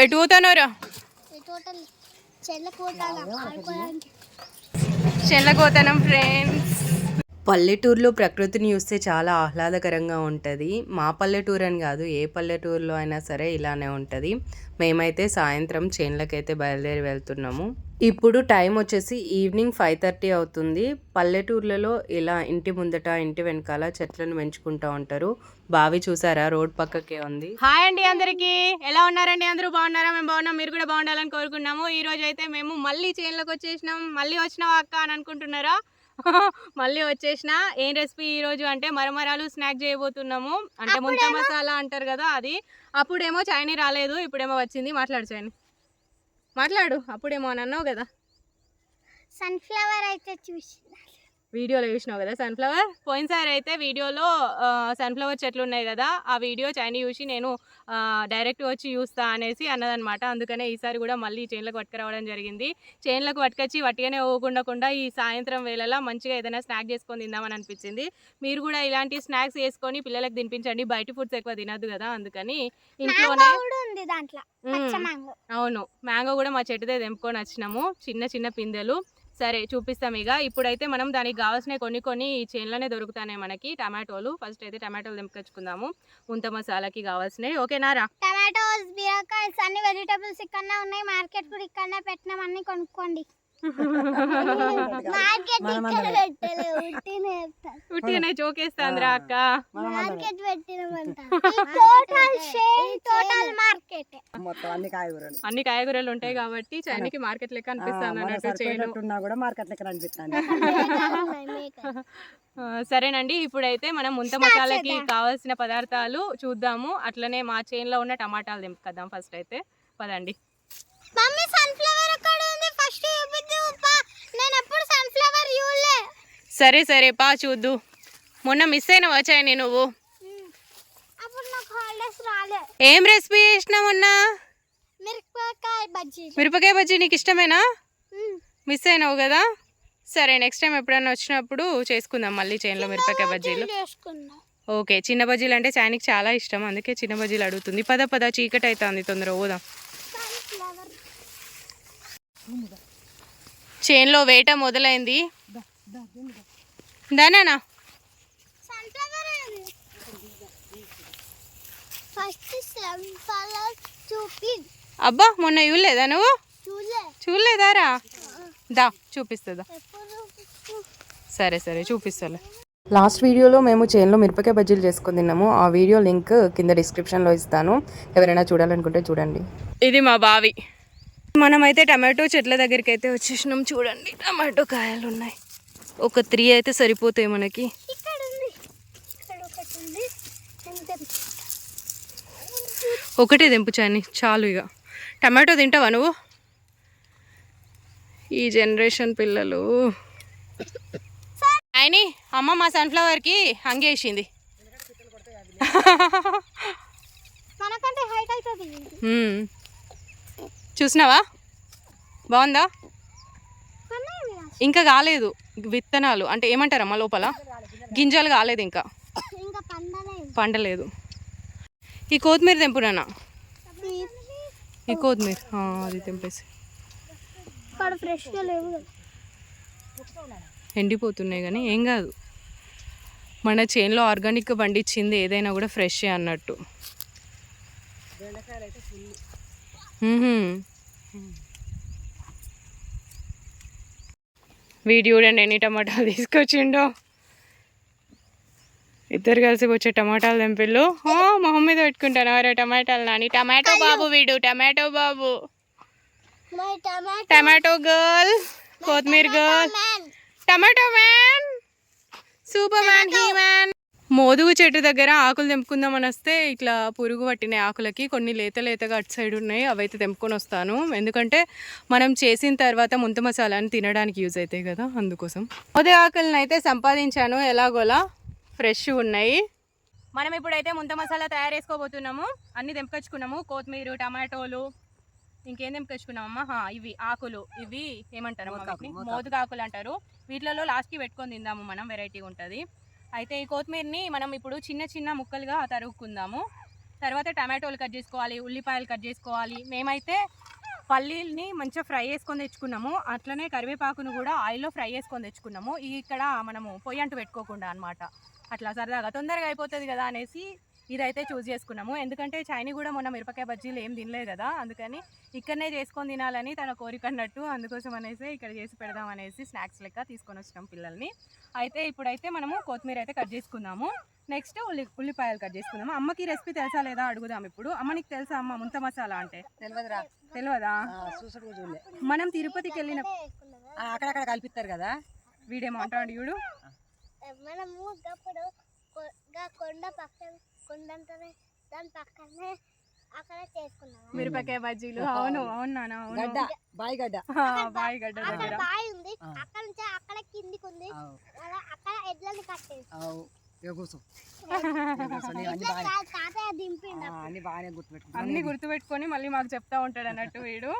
ఎటు పోతానోరా చెల్లకోతనం ఫ్రెండ్స్ పల్లెటూరులో ప్రకృతిని చూస్తే చాలా ఆహ్లాదకరంగా ఉంటుంది. మా పల్లెటూరు అని కాదు ఏ పల్లెటూరులో అయినా సరే ఇలానే ఉంటుంది. మేమైతే సాయంత్రం చేన్లకైతే బయలుదేరి వెళ్తున్నాము. ఇప్పుడు టైం వచ్చేసి ఈవినింగ్ ఫైవ్ థర్టీ అవుతుంది. పల్లెటూర్లలో ఇలా ఇంటి ముందట ఇంటి వెనకాల చెట్లను పెంచుకుంటూ ఉంటారు. బావి చూసారా? రోడ్ పక్కకే ఉంది. హాయ్ అండి అందరికి. ఎలా ఉన్నారండి? అందరూ బాగున్నారా? మేము బాగున్నాం. మీరు కూడా బాగుండాలని కోరుకున్నాము. ఈ రోజు అయితే మేము మళ్ళీ చేన్లకు వచ్చేసినాం. మళ్ళీ వచ్చినావా అక్క అని అనుకుంటున్నారా? మళ్ళీ వచ్చేసిన ఏం రెసిపీ ఈ రోజు అంటే మరమరాలు స్నాక్ చేయబోతున్నాము. అంటే ముంత మసాలా అంటారు కదా అది. అప్పుడేమో చైనీ రాలేదు ఇప్పుడేమో వచ్చింది. మాట్లాడు చైనీ. మాట్లాడు అప్పుడేమో అని అన్నావు కదా. సన్ఫ్లవర్ అయితే చూసి వీడియోలో చూసినావు కదా సన్ఫ్లవర్? పోయినసారి అయితే వీడియోలో సన్ఫ్లవర్ చెట్లు ఉన్నాయి కదా ఆ వీడియో చైనీ చూసి నేను డైరెక్ట్ వచ్చి చూస్తా అనేసి అన్నదనమాట అందుకనే ఈసారి కూడా మళ్ళీ చైన్లకు పట్టుకురావడం జరిగింది. చైన్లకు పట్టుకొచ్చి వట్టిగానే పోకుండా ఈ సాయంత్రం వేళలా మంచిగా ఏదైనా స్నాక్ చేసుకొని తిందామని అనిపించింది. మీరు కూడా ఇలాంటి స్నాక్స్ చేసుకొని పిల్లలకు తినిపించండి. బయట ఫుడ్స్ ఎక్కువ తినద్దు కదా అందుకని ఇంట్లోనే అవును. మ్యాంగో కూడా మా చెట్టుదే తెంపుకొని వచ్చినాము. చిన్న చిన్న పిందెలు. సరే చూపిస్తాం ఇక. ఇప్పుడైతే మనం దానికి కావాల్సిన కొన్ని కొన్ని ఈ చేన్లోనే దొరుకుతాయి మనకి. టమాటోలు. ఫస్ట్ అయితే టమాటోలు తెంపుకొచ్చుకుందాము. ఉంత మసాలాకి కావాల్సినవి. ఓకేనా? రా. టమాటోస్ బీరకాయస్ అన్ని వెజిటబుల్స్ ఇక్కడ ఉన్నాయి. మార్కెట్ కూడా ఇక్కడ పెట్టినాం. అన్ని కొనుక్కోండి. ఉట్టిగానే చోకేస్తాందిరా అక్క. మార్కెట్ పెట్టినామంట. టోటల్ షేర్ టోటల్ మార్కెట్ మొత్తం అన్ని కాయగూరలు. అన్ని కాయగూరలు ఉంటాయి కాబట్టి చైనకి మార్కెట్ లెక్క అన్నట్టు కూడా మార్కెట్ లెక్క అనిపిస్తుంది ఆ, సరేనండి ఇప్పుడైతే మనం ముంత మసాలాకి కావాల్సిన పదార్థాలు చూద్దాము. అట్లనే మా చేన్లో ఉన్న టమాటాలు తెంపుకద్దాం ఫస్ట్ అయితే. పదండి మమ్మీ సన్ఫ్లవర్ ఎక్కడ ఉంది ఫస్ట్ చూపిద్దు పా నేను ఎప్పుడు సన్ఫ్లవర్ చూడలే సరే సరే పా చూద్దు. మొన్న మిస్ అయిన వచ్చాయని నువ్వు. ఏం రెసిపీ చేసినా మొన్న? మిరపకాయ బజ్జీ. మిరపకాయ బజ్జీ నీకు ఇష్టమేనా. మిస్ అయినావు కదా? సరే నెక్స్ట్ టైం ఎప్పుడైనా వచ్చినప్పుడు చేసుకుందాం మళ్ళీ చేనులో మిరపకాయ బజ్జీలు ఓకే చిన్న బజ్జీలు అంటే చాయనికి చాలా ఇష్టం అందుకే చిన్న బజ్జీలు అడుగుతుంది. పద పద చీకటి అవుతుంది తొందర పోదాం. చేన్లో వేట మొదలైంది. దానా సన్ఫ్లవర్ ఫస్ట్ సన్ఫ్లవర్ చూపి అబ్బా మొన్న చూడలేదా నువ్వు? చూడలేదారా? దా చూపిస్తుందా? సరే సరే చూపిస్తాలే. లాస్ట్ వీడియోలో మేము చేన్లో మిరపకాయ బజ్జీలు చేసుకుని తిన్నాము. ఆ వీడియో లింక్ కింద డిస్క్రిప్షన్లో ఇస్తాను. ఎవరైనా చూడాలనుకుంటే చూడండి. ఇది మా బావి. మనమైతే టమాటో చెట్ల దగ్గరికి అయితే వచ్చేసినాం. చూడండి టమాటో కాయలు ఉన్నాయి ఒక త్రీ అయితే సరిపోతాయి మనకి. ఒకటి ఉంది ఎంత ఒకటే తెంపు చాని చాలు ఇక టమాటో తింటావా నువ్వు? ఈ జనరేషన్ పిల్లలు. అయిని అమ్మ మా సన్ఫ్లవర్కి హంగేసింది. చూసినావా? బాగుందా. ఇంకా కాలేదు. విత్తనాలు అంటే ఏమంటారమ్మా లోపల? గింజలు కాలేదు ఇంకా. ఇంకా పండలే పండలేదు. ఈ కొత్తిమీర తెంపునా ఈ కొత్తిమీర ఆ, అది తెంపేసి. ఎండిపోతున్నాయి కానీ ఏం కాదు. మన చేన్లో ఆర్గానిక్గా పండించింది ఏదైనా కూడా ఫ్రెష్ అన్నట్టు. మ్మ్హ్మ్. వీడి చూడండి ఎన్ని టమాటాలు తీసుకొచ్చిండో. ఇద్దరు కలిసి వచ్చే టమాటాలు ఓ, మొహం మీద పెట్టుకుంటాను. అరే టమాటాలు నాని. టమాటో బాబు వీడు టమాటో బాబు. టమాటో. గర్ల్ కొత్తిమీర girl. Tomato man. Super man he man. మోదుగు చెట్టు దగ్గర ఆకులు తెంపుకుందామని వస్తే ఇట్లా పురుగు పట్టిన ఆకులకి కొన్ని లేత లేతగా అటు సైడ్ ఉన్నాయి అవైతే తెంపుకొని వస్తాను. ఎందుకంటే మనం చేసిన తర్వాత ముంత మసాలాని తినడానికి యూజ్ అవుతాయి కదా అందుకోసం. మోదే ఆకులను అయితే సంపాదించాను ఎలాగోలా ఫ్రెష్ ఉన్నాయి. మనం ఇప్పుడైతే ముంత మసాలా తయారు చేసుకోబోతున్నాము అన్ని తెంపుకొచ్చుకున్నాము. కొత్తిమీర టమాటోలు ఇంకేం తెంపుకొచ్చుకున్నామమ్మా? ఇవి ఆకులు. ఇవి ఏమంటారు అమ్మా వీటిని? మోదుగా ఆకులు అంటారు. వీటిలలో లాస్ట్కి పెట్టుకొని తిందాము మనం వెరైటీ ఉంటుంది. అయితే ఈ కొత్తిమీరని మనం ఇప్పుడు చిన్న చిన్న ముక్కలుగా తరుగుకుందాము తర్వాత టమాటోలు కట్ చేసుకోవాలి ఉల్లిపాయలు కట్ చేసుకోవాలి. మేమైతే పల్లీల్ని మంచిగా ఫ్రై చేసుకొని తెచ్చుకున్నాము. అట్లనే కరివేపాకును కూడా ఆయిల్లో ఫ్రై చేసుకొని తెచ్చుకున్నాము. ఇక్కడ మనము పొయ్యి అంటు పెట్టుకోకుండా అనమాట అట్లా సరదాగా తొందరగా అయిపోతుంది కదా అనేసి ఇదైతే చూస్ చేసుకున్నాము. ఎందుకంటే చైనీ కూడా మొన్న మిరపకాయ బజ్జీలు ఏం తినలేదు కదా అందుకని ఇక్కడనే చేసుకొని తినాలని తన కోరిక అన్నట్టు అందుకోసం అనేసి ఇక్కడ చేసి పెడదాం అనేసి స్నాక్స్ లెక్క తీసుకొని వచ్చినాం పిల్లల్ని. అయితే ఇప్పుడైతే మనము కొత్తిమీర అయితే కట్ చేసుకుందాము నెక్స్ట్ ఉల్లి ఉల్లిపాయలు కట్ చేసుకుందాము అమ్మకి రెసిపీ తెలుసా లేదా అడుగుదాం ఇప్పుడు. అమ్మ నీకు తెలుసా అమ్మ ముంత మసాలా అంటే? తెలియదురా తెలియదా మనం తిరుపతికి వెళ్ళిన అక్కడక్కడ కల్పిస్తారు కదా. వీడేమో అంటాడు చూడు. మనము కొండ పక్కన అంటారే దాని పక్కనే అక్కడ చేసుకున్నాం మిరపకాయ బజ్జీలు. అవును అవును నాన్న అవును. గడ్డ బాయి గడ్డ. ఆ, బాయి గడ్డ అక్కడ దగ్గర ఉంది. అక్కడ నుంచి అక్కడ కిందికి ఉంది. అక్కడ ఎడ్లని అవు. అన్ని అన్ని అన్ని గుర్తుపెట్టుకొని మళ్ళీ మాకు చెప్తా ఉంటాడు అన్నట్టు వీడు.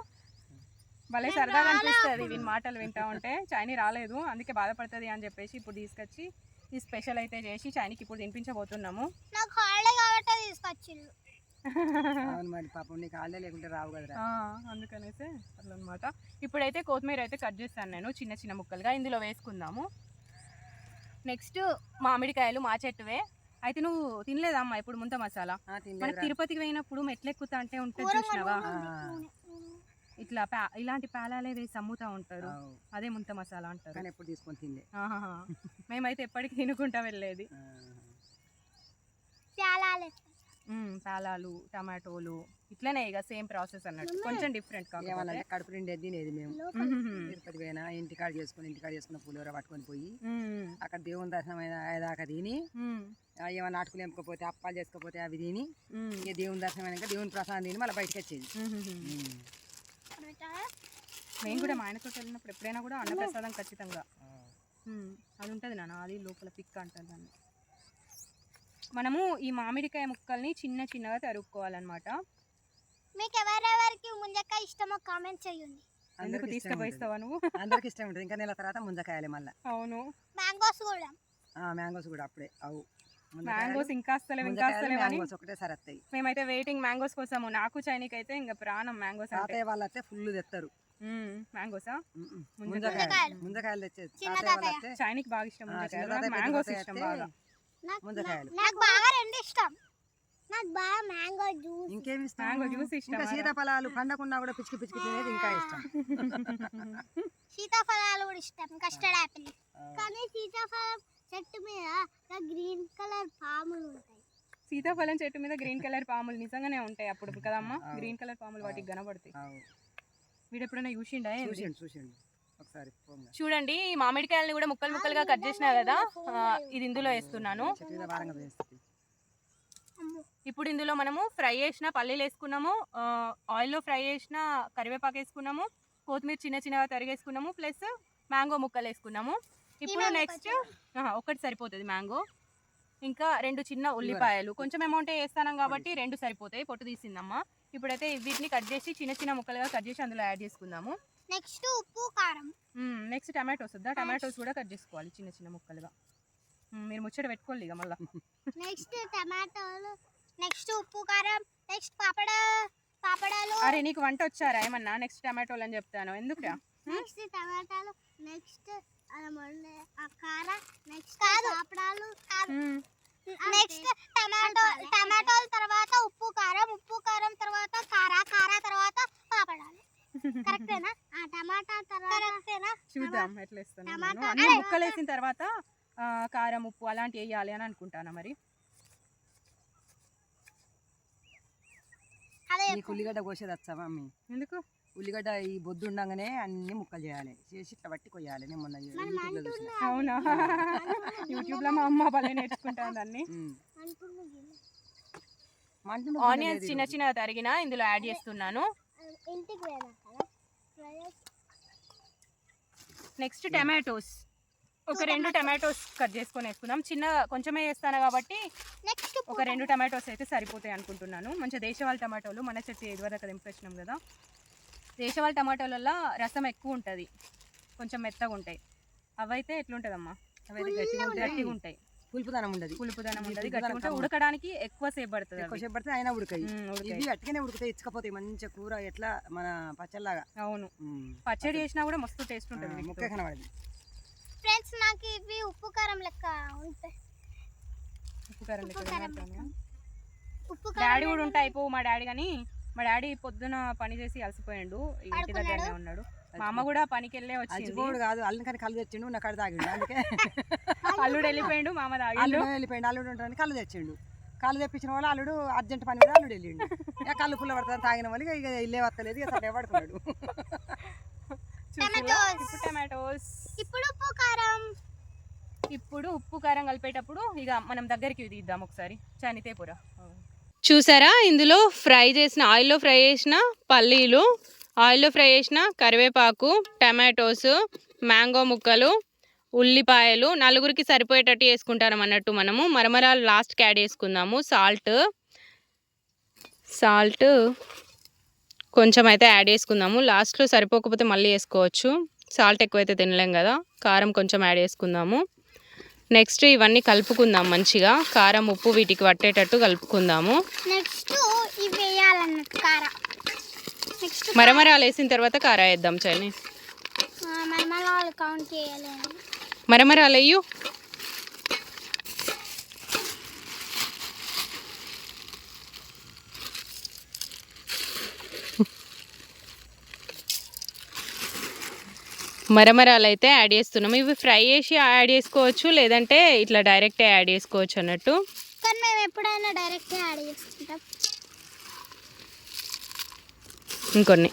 భలే సరదాగా అనిపిస్తుంది వీని మాటలు వింటా ఉంటే. చైనీ రాలేదు అందుకే బాధపడుతుంది అని చెప్పేసి ఇప్పుడు తీసుకొచ్చి ఈ స్పెషల్ అయితే చేసి చైనీకి ఇప్పుడు తినిపించబోతున్నాము. నాకు హాలిడే కాబట్టి తీసుకొచ్చిండు అవును మరి పాపం నీకు ఆళ్ళే లేకుంటే రావు కదరా. ఆ, అందుకనేసి అట్లా అనమాట ఇప్పుడైతే కొత్తిమీర అయితే కట్ చేస్తాను నేను చిన్న చిన్న ముక్కలుగా ఇందులో వేసుకుందాము. నెక్స్ట్ మామిడికాయలు మా చెట్టువే. అయితే నువ్వు తినలేదా అమ్మా ఇప్పుడు ముంత మసాలా? ఆ, మనకి. తిరుపతికి పోయినప్పుడు మెట్లు ఎక్కుతా అంటే ఉంటుంది చూసినావా? ఇట్లా పా ఇలాంటి పేలాలే వేసి అమ్ముతా ఉంటారు. అదే ముంత మసాలా అంటారు. కానీ ఎప్పుడు తీసుకొని ఆహాహా. మేమైతే ఎప్పటికీ తినుకుంటా వెళ్ళేది. పేలాలు టమాటోలు ఇట్లనే ఇక సేమ్ ప్రాసెస్ అన్నట్టు. కొంచెం డిఫరెంట్ ఏమన్నా కడుపు నిండి తినేది మేము. తిరుపతి పోయినా ఇంటికాడ చేసుకుని ఇంటికాడ చేసుకున్న పులిహోర పట్టుకొని పోయి అక్కడ దేవుని దర్శనం అయిన- అయ్యేదాకా తిని ఏమన్నా నాటుకులు ఎంపుకపోతే అప్పాలు చేసుకోకపోతే అవి తిని ఇక దేవుని దర్శనం అయినాక దేవుని ప్రసాదం తిని మళ్ళీ బయటకు వచ్చేది. మేము కూడా మా ఆయనతో వెళ్ళినప్పుడు ఎప్పుడైనా కూడా అన్నప్రసాదం ఖచ్చితంగా. అది ఉంటుంది నాన్న అది లోపల పిక్ అంటారు దాన్ని. మనము ఈ మామిడికాయ ముక్కల్ని చిన్న చిన్నగా తరుక్కోవాలన్నమాట. మీకు ఎవరెవరికి ముంజకాయ ఇష్టమో కామెంట్ చేయండి. ఇష్టం తీసుకుపోయిస్తావా నువ్వు. అందరికి ఇష్టం ఉంటుంది. ఇంకా నెల తర్వాత ముంజకాయలే మళ్ళీ. అవును. మ్యాంగోస్ కూడా. మ్యాంగోస్ కూడా అప్పుడే. అవు. మ్యాంగోస్ ఇంకా వస్తలేవు ఇంకా వస్తలేవు అని మ్యాంగోస్ ఒకటే సరి వస్తాయి మేమైతే వెయిటింగ్ మ్యాంగోస్ కోసము. నాకు చైనీకి అయితే ఇంకా ప్రాణం మ్యాంగోస్ అంటే తాతయ్య వాళ్ళు అయితే ఫుల్ తెస్తారు మ్యాంగోసా. ముంజకాయలు. ముంజకాయలు తెచ్చేది చైనీకి బాగా ఇష్టం ముంజకాయలు. మ్యాంగోస్ ఇష్టం బాగా. నాకు ముంజకాయలు. నాకు బాగా రెండు ఇష్టం. నాకు బాగా మ్యాంగో జ్యూస్. ఇంకేమి ఇష్టం? మ్యాంగో జ్యూస్ ఇష్టం ఇంకా సీతాఫలాలు పండకుండా కూడా పిచ్చికి పిచ్చికి తినేది ఇంకా ఇష్టం. సీతాఫలాలు కూడా ఇష్టం. కస్టర్డ్ యాపిల్ కానీ సీతాఫలం చెట్టు మీద గ్రీన్ కలర్ పాములు ఉంటాయి. సీతాఫలం చెట్టు మీద గ్రీన్ కలర్ పాములు నిజంగానే ఉంటాయి అప్పుడు కదమ్మా. గ్రీన్ కలర్ పాములు వాటికి కనబడతాయి. వీడు ఎప్పుడైనా చూసిండా ఒకసారి చూడండి ఈ మామిడికాయలని కూడా ముక్కలు ముక్కలుగా కట్ చేసినా కదా? ఇది ఇందులో వేస్తున్నాను. ఇప్పుడు ఇందులో మనము ఫ్రై చేసిన పల్లీలు వేసుకున్నాము. ఆయిల్లో ఫ్రై చేసిన కరివేపాకు వేసుకున్నాము. కొత్తిమీర చిన్న చిన్నగా తరిగేసుకున్నాము. ప్లస్ మ్యాంగో ముక్కలు వేసుకున్నాము. ఇప్పుడు నెక్స్ట్ ఒకటి సరిపోతుంది మ్యాంగో. ఇంకా రెండు చిన్న ఉల్లిపాయలు. కొంచెం అమౌంట్ వేస్తాను కాబట్టి రెండు సరిపోతాయి పొట్టు తీసిందమ్మా. ఇప్పుడైతే వీటిని కట్ చేసి చిన్న చిన్న ముక్కలుగా కట్ చేసి అందులో యాడ్ చేసుకుందాము. నెక్స్ట్ ఉప్పు కారం. నెక్స్ట్ టమాటోస్ వద్దా టమాటోస్ కూడా కట్ చేసుకోవాలి చిన్న చిన్న ముక్కలుగా. మీరు ముచ్చట పెట్టుకోవాలి ఇక మళ్ళీ. నెక్స్ట్ టమాటోలు నెక్స్ట్ ఉప్పు కారం నెక్స్ట్ పాపడ పాపడాలు. అరే నీకు వంట వచ్చారా? ఏమన్నా? నెక్స్ట్ టమాటోలు అని చెప్తాను. ఎందుకురా? నెక్స్ట్ టమాటాలు నెక్స్ట్ నెక్స్ట్ పాపడాలు నెక్స్ట్ టమాటో టమాటోల తర్వాత ఉప్పు కారం ఉప్పు కారం తర్వాత కార కార తర్వాత పాపడాలు. కరెక్టేనా? ఆ టమాటా తర్వాత కరెక్టేనా? చూద్దాం ఎట్లా ఇస్తాను అన్ని ముక్కలు వేసిన తర్వాత ఆ, కారం ఉప్పు అలాంటివి వేయాలి అని అనుకుంటాను మరి? అదే నీకు ఉల్లిగడ్డ కోసేది వచ్చా మమ్మీ? ఎందుకు? ఉల్లిగడ్డ ఈ బొద్దు ఉండగానే అన్ని ముక్కలు చేయాలి. చేసి ఇట్లా పట్టి కొయ్యాలి. నేను మొన్న అవునా? యూట్యూబ్లో మా అమ్మ భలే నేర్చుకుంటాను దాన్ని ఆనియన్స్ చిన్న చిన్న తరిగిన ఇందులో యాడ్ చేస్తున్నాను. కదా నెక్స్ట్ టమాటోస్ ఒక రెండు టమాటోస్ కట్ చేసుకొని వేసుకుందాం. చిన్న కొంచెమే వేస్తాను కాబట్టి నెక్స్ట్ ఒక రెండు టమాటోస్ అయితే సరిపోతాయి అనుకుంటున్నాను. మంచిగా దేశవాళ టమాటోలు మన చెట్టు ఎదువరకు దింపొచ్చినాం కదా. దేశవాళ టమాటోలలో రసం ఎక్కువ ఉంటుంది. కొంచెం మెత్తగా ఉంటాయి. అవైతే ఎట్లుంటుందమ్మా? అవైతే గట్టిగా ఉంటాయి గట్టిగా ఉంటాయి. పులుపుదనం ఉండదు. పులుపుదనం పులుపుదనం గట్టిగా ఉంటే. ఉడకడానికి ఎక్కువ సేపు పడుతుంది ఎక్కువ. సేపు పడితే అయినా ఉడకాయి. ఇవి అట్టుకనే ఉడికితే ఇచ్చకపోతాయి. మంచిగా కూర ఎట్లా మన పచ్చళ్ళలాగా అవును. పచ్చడి చేసినా కూడా మస్తు టేస్ట్ ఉంటుంది ముక్క కనబడది. ఫ్రెండ్స్ నాకు ఇవి ఉప్పు కారం లెక్క ఉంటాయి. ఉప్పు కారం లెక్క ఉప్పు డాడీ కూడా ఉంటా అయిపో మా డాడీ కానీ మా డాడీ పొద్దున పని చేసి అలసిపోయాడు. ఇంటి? దగ్గరనే ఉన్నాడు. మా అమ్మ కూడా పనికి వెళ్ళే వచ్చింది. కాదు అల్లుని కానీ కళ్ళు తెచ్చిండు నా కళ్ళు తాగిండు అందుకే. అల్లుడు వెళ్ళిపోయాడు మామ తాగిండు. అల్లుడు వెళ్ళిపోయిండు అల్లుడు ఉంటాడని కళ్ళు తెచ్చిండు. కళ్ళు తెప్పించిన వాళ్ళు అల్లుడు అర్జెంట్ పని కూడా అల్లుడు వెళ్ళిండు. ఇక కళ్ళు పుల్ల పడతాను తాగిన వాళ్ళు ఇక ఇల్లే వస్తలేదు ఇక సరే? ఇప్పుడు టమాటోస్. ఇప్పుడు ఉప్పు కారం. ఇప్పుడు ఉప్పు కారం కలిపేటప్పుడు ఇక మనం దగ్గరికి తీద్దాం ఒకసారి. చనితేపుర చూసారా? ఇందులో ఫ్రై చేసిన ఆయిల్లో ఫ్రై చేసిన పల్లీలు ఆయిల్లో ఫ్రై చేసిన కరివేపాకు టమాటోస్ మ్యాంగో ముక్కలు ఉల్లిపాయలు నలుగురికి సరిపోయేటట్టు వేసుకుంటాం అన్నట్టు మనము. మరమరాలు లాస్ట్కి యాడ్ చేసుకుందాము. సాల్ట్ సాల్ట్ కొంచెం అయితే యాడ్ చేసుకుందాము. లాస్ట్లో సరిపోకపోతే మళ్ళీ వేసుకోవచ్చు. సాల్ట్ ఎక్కువైతే తినలేం కదా. కారం కొంచెం యాడ్ చేసుకుందాము. నెక్స్ట్ ఇవన్నీ కలుపుకుందాం మంచిగా. కారం ఉప్పు వీటికి పట్టేటట్టు కలుపుకుందాము. నెక్స్ట్ కారం. మరమరాలు వేసిన తర్వాత కారా వేద్దాం చని. వాళ్ళు కౌంట్ చేయాలి మరమరాలు వేయు. మరమరాలు అయితే యాడ్ చేస్తున్నాము ఇవి ఫ్రై చేసి యాడ్ చేసుకోవచ్చు లేదంటే ఇట్లా డైరెక్ట్ యాడ్ చేసుకోవచ్చు అన్నట్టు. కానీ మేము ఎప్పుడైనా డైరెక్ట్ యాడ్ చేసుకుంటాం. ఇంకొన్ని.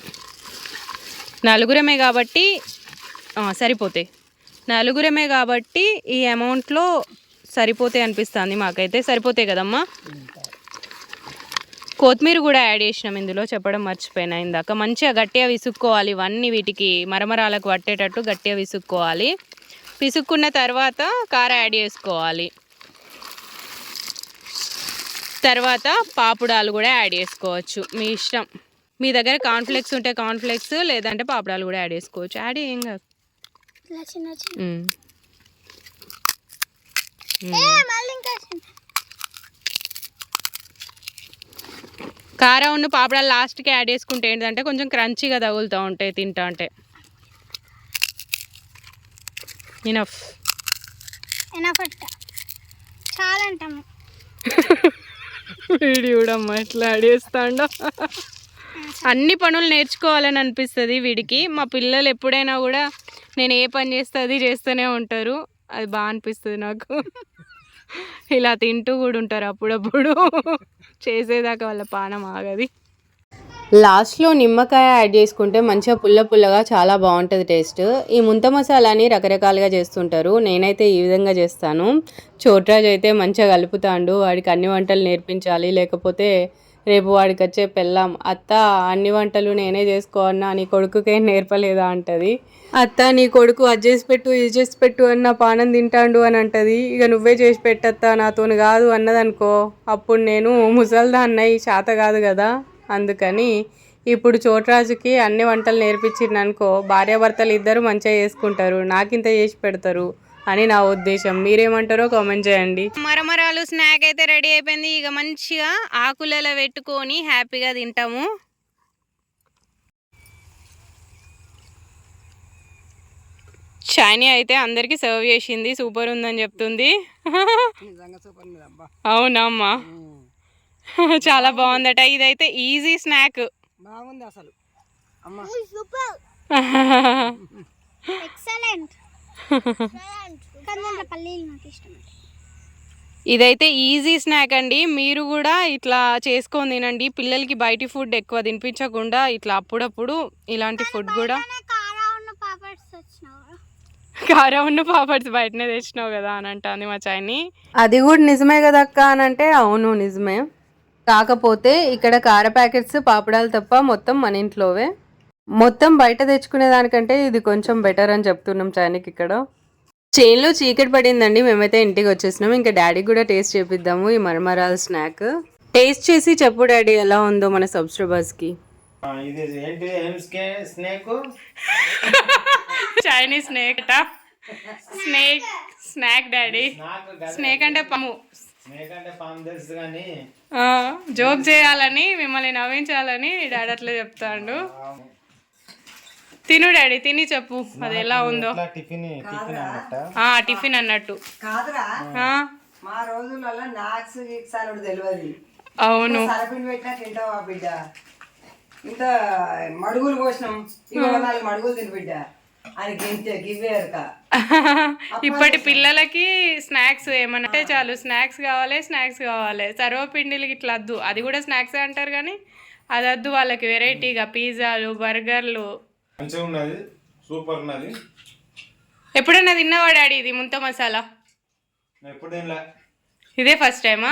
నలుగురమే కాబట్టి సరిపోతాయి. నలుగురమే కాబట్టి ఈ అమౌంట్లో సరిపోతాయి అనిపిస్తుంది మాకైతే. సరిపోతాయి కదమ్మా? కొత్తిమీర కూడా యాడ్ చేసినాం ఇందులో చెప్పడం మర్చిపోయినా ఇందాక. మంచిగా గట్టిగా విసుక్కోవాలి ఇవన్నీ వీటికి మరమరాలకు పట్టేటట్టు గట్టిగా విసుక్కోవాలి. పిసుక్కున్న తర్వాత కారం యాడ్ చేసుకోవాలి. తర్వాత పాపుడాలు కూడా యాడ్ చేసుకోవచ్చు. మీ ఇష్టం. మీ దగ్గర కాన్ఫ్లెక్స్ ఉంటే కాన్ఫ్లెక్స్ లేదంటే పాపడాలు కూడా యాడ్ చేసుకోవచ్చు. యాడ్ ఏం కాదు. చిన్న చిన్న ఉమ్. ఏ, మళ్ళీ ఇంకా చిన్న. కారం ఉన్న పాపడాలు లాస్ట్కి యాడ్ చేసుకుంటే ఏంటంటే కొంచెం క్రంచీగా తగులుతూ ఉంటాయి తింటా అంటే ఇనఫ్ ఎనఫ్ అట్ట. చాలా అంటాము వీడి చూడమ్మా ఎట్లా యాడ్ చేస్తాండో. అన్ని పనులు నేర్చుకోవాలని అనిపిస్తుంది వీడికి. మా పిల్లలు ఎప్పుడైనా కూడా నేను ఏ పని చేస్తే అది చేస్తూనే ఉంటారు. అది బాగా అనిపిస్తుంది నాకు. ఇలా తింటూ కూడా ఉంటారు అప్పుడప్పుడు. చేసేదాకా వాళ్ళ పానం ఆగది. లాస్ట్లో నిమ్మకాయ యాడ్ చేసుకుంటే మంచిగా పుల్ల పుల్లగా చాలా బాగుంటుంది టేస్ట్. ఈ ముంత మసాలాని రకరకాలుగా చేస్తుంటారు. నేనైతే ఈ విధంగా చేస్తాను. చోట్రాజ్ అయితే మంచిగా కలుపుతాండు. వాడికి అన్ని వంటలు నేర్పించాలి. లేకపోతే రేపు వాడికి వచ్చే పెళ్ళాం. అత్త అన్ని వంటలు నేనే చేసుకోవన్నా నీ కొడుకుకేం నేర్పలేదా అంటది. అత్త నీ కొడుకు అది చేసి పెట్టు ఇది చేసి పెట్టు అన్న పానం తింటాండు అని అంటది. ఇక నువ్వే చేసి పెట్టత్తా నాతోని కాదు అన్నదనుకో. అప్పుడు నేను ముసల్దా అన్నయ్య చేత కాదు కదా. అందుకని ఇప్పుడు చోట్రాజుకి అన్ని వంటలు నేర్పించిండనుకో భార్యాభర్తలు ఇద్దరు మంచిగా చేసుకుంటారు. నాకింత చేసి పెడతారు. అని నా ఉద్దేశం. మీరేమంటారో కామెంట్ చేయండి. మరమరాలు స్నాక్ అయితే రెడీ అయిపోయింది. ఇక మంచిగా ఆకులలో పెట్టుకొని హ్యాపీగా తింటాము. షైనీ అయితే అందరికీ సర్వ్ చేసింది. సూపర్ ఉందని చెప్తుంది. అవునమ్మా. చాలా బాగుందట. ఇదైతే ఈజీ స్నాక్ బాగుంది అసలు. అమ్మ. సూపర్ ఎక్సలెంట్ పల్లీలు నాకు ఇష్టం ఇదైతే ఈజీ స్నాక్ అండి. మీరు కూడా ఇట్లా చేసుకొని తినండి. పిల్లలకి బయటి ఫుడ్ ఎక్కువ తినిపించకుండా ఇట్లా అప్పుడప్పుడు ఇలాంటి ఫుడ్ కూడా కారా ఉన్న పాపడ్స్ వచ్చినావు కారం ఉన్న పాపడ్స్ బయటనే తెచ్చినావు కదా అని అంటుంది మా చాయని అది కూడా నిజమే కదా అక్క అని అంటే అవును నిజమే. కాకపోతే ఇక్కడ కార ప్యాకెట్స్ పాపడాలు తప్ప మొత్తం మన ఇంట్లోవే. మొత్తం బయట తెచ్చుకునే దానికంటే ఇది కొంచెం బెటర్ అని చెప్తున్నాం చాయనికి ఇక్కడ. చేన్లో చీకటి పడిందండి. మేమైతే ఇంటికి వచ్చేసినాం. ఇంకా డాడీకి కూడా టేస్ట్ చేపిద్దాము. ఈ మరమరాల స్నాక్ టేస్ట్ చేసి చెప్పు డాడీ ఎలా ఉందో మన సబ్స్క్రైబర్స్కి ఆ, ఇది ఏంటి? ఏం స్కే snake Chinese snake snake snack daddy నాకు స్నేక్ అంటే పాము. జోక్ చేయాలని మిమ్మల్ని నవ్వించాలని డాడీ అట్లా చెప్తాడు. తిను డాడీ తిని చెప్పు. అది ఎలా ఉందో. టిఫిన్ టిఫిన్ అన్నట్ట? ఆ టిఫిన్ అన్నట్టు. కాదురా. ఆ, మా రోజులలో నాక్స్ గీక్స్ అని తెలియదు. అవును. సరపిండి పెట్టినా తింటావా బిడ్డ? ఇంత మడుగులు పోసినాం ఇవాళ నాలుగు మడుగులు తిని బిడ్డ. అని గింతే గివ్వేరక ఇప్పటి పిల్లలకి స్నాక్స్ ఏమన్నా అంటే చాలు. స్నాక్స్ కావాలి స్నాక్స్ కావాలి. సర్వపిండిలకి ఇట్లా వద్దు. అది కూడా స్నాక్స్ అంటారు కానీ అది వద్దు వాళ్ళకి. వెరైటీగా పిజ్జాలు బర్గర్లు మంచిగా ఉన్నది సూపర్ ఉన్నది. ఎప్పుడన్నా తిన్నావా డాడీ ఇది ముంత మసాలా? ఎప్పుడు తినలే. ఇదే ఫస్ట్ టైమా?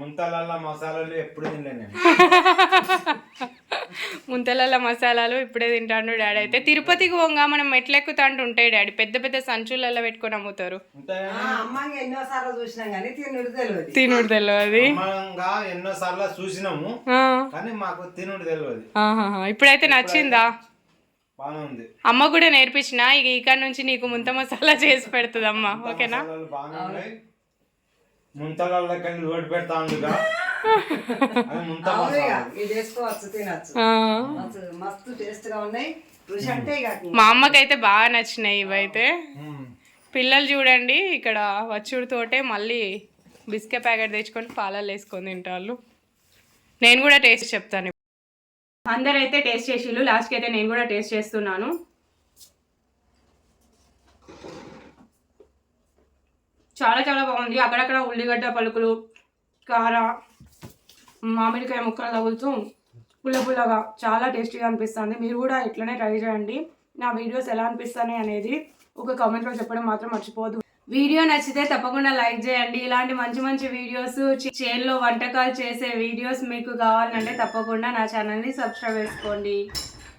ముంతలల్ల మసాలాలు ఎప్పుడు తినలే నేను. ముంతలల్ల మసాలాలు ఇప్పుడే తింటాడు డాడీ. అయితే తిరుపతికి పోగా మనం మెట్లు ఎక్కుతాంటూ ఉంటాయి డాడీ. పెద్ద పెద్ద సంచులలో పెట్టుకొని అమ్ముతారు. ఎన్నోసార్లు తినుడు తెలియదు తినుడు తెలియదు అమ్మంగా ఎన్నో సార్లు చూసినాము కానీ మాకు తినుడు తెలియదు. ఇప్పుడైతే నచ్చిందా? అమ్మ కూడా నేర్పించిన ఇక ఇక్కడ నుంచి నీకు ముంత మసాలా చేసి పెడుతుంది అమ్మ ఓకేనా? పెడతా ఉందిగా మా అమ్మకైతే బాగా నచ్చినాయి ఇవైతే. పిల్లలు చూడండి ఇక్కడ వచ్చుడుతోటే మళ్ళీ బిస్కెట్ ప్యాకెట్ తెచ్చుకొని పాలల్లో వేసుకొని తింటారు నేను కూడా టేస్ట్ చెప్తాను. అందరైతే టేస్ట్ చేసిళ్ళు. లాస్ట్కి అయితే నేను కూడా టేస్ట్ చేస్తున్నాను. చాలా చాలా బాగుంది. అక్కడక్కడ ఉల్లిగడ్డ పలుకులు కార మామిడికాయ ముక్కలు తగులుతూ పుల్ల పుల్లగా చాలా టేస్టీగా అనిపిస్తుంది. మీరు కూడా ఇట్లనే ట్రై చేయండి. నా వీడియోస్ ఎలా అనిపిస్తాయి అనేది ఒక కామెంట్లో చెప్పడం మాత్రం మర్చిపోదు వీడియో నచ్చితే తప్పకుండా లైక్ చేయండి. ఇలాంటి మంచి మంచి వీడియోస్ చేల్లో వంటకాలు చేసే వీడియోస్ మీకు కావాలంటే తప్పకుండా నా ఛానల్ని సబ్స్క్రైబ్ చేసుకోండి.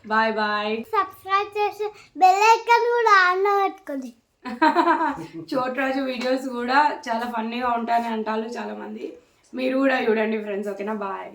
Bye bye. సబ్స్క్రైబ్ చేసి బెల్ ఐకాన్ కూడా ఆన్ పెట్టుకోండి. చోట్రాజు వీడియోస్ కూడా చాలా ఫన్నీగా ఉంటాయని అంటారు చాలా మంది మీరు కూడా చూడండి ఫ్రెండ్స్ ఓకేనా? బాయ్.